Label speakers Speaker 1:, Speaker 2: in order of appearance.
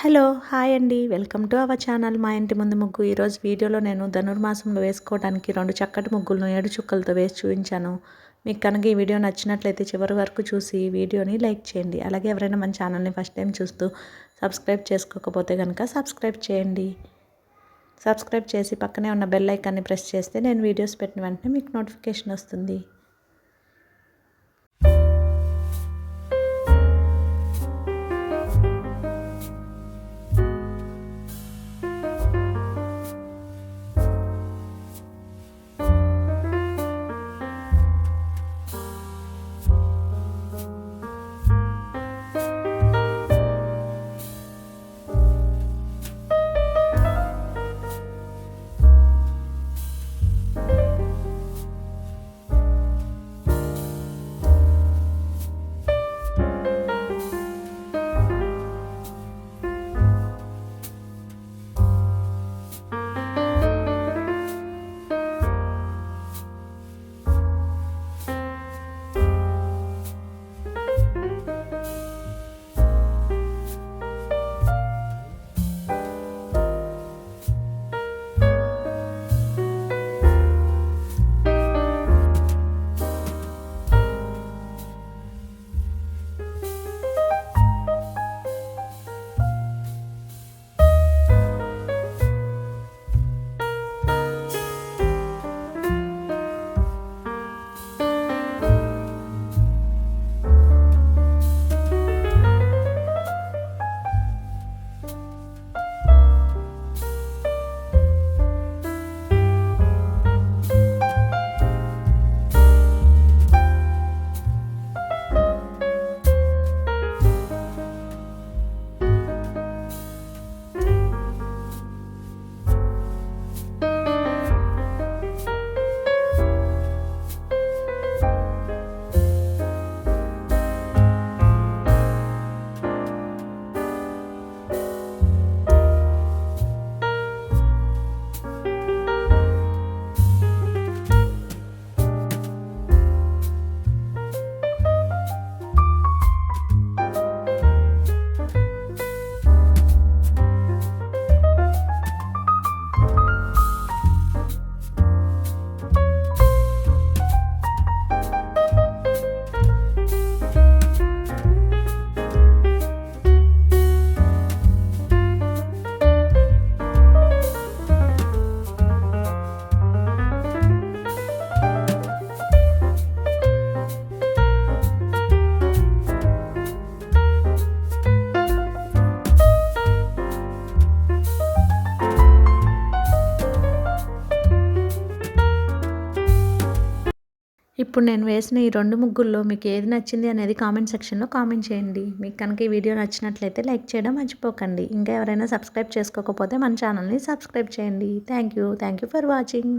Speaker 1: Hello hi అండి. Welcome to our channel. మా ఇంటి ముందు ముగ్గు. ఈరోజు వీడియోలో నేను ధనుర్మాసంలో వేసుకోవడానికి రెండు చక్కటి ముగ్గులను ఏడు చుక్కలతో వేసి చూపించాను. మీకు కనుక ఈ వీడియో నచ్చినట్లయితే చివరి వరకు చూసి ఈ వీడియోని లైక్ చేయండి. అలాగే ఎవరైనా మన ఛానల్ని ఫస్ట్ టైం చూస్తూ సబ్స్క్రైబ్ చేసుకోకపోతే కనుక సబ్స్క్రైబ్ చేయండి. సబ్స్క్రైబ్ చేసి పక్కనే ఉన్న బెల్ ఐకాన్ని ప్రెస్ చేస్తే నేను వీడియోస్ పెట్టిన వెంటనే మీకు నోటిఫికేషన్ వస్తుంది. ఇప్పుడు నేను వేసిన ఈ రెండు ముగ్గుల్లో మీకు ఏది నచ్చింది అనేది కామెంట్ సెక్షన్లో కామెంట్ చేయండి. మీకు కనుక ఈ వీడియో నచ్చినట్లయితే లైక్ చేయడం మర్చిపోకండి. ఇంకా ఎవరైనా సబ్స్క్రైబ్ చేసుకోకపోతే మన ఛానల్ని సబ్స్క్రైబ్ చేయండి. Thank you. Thank you for watching.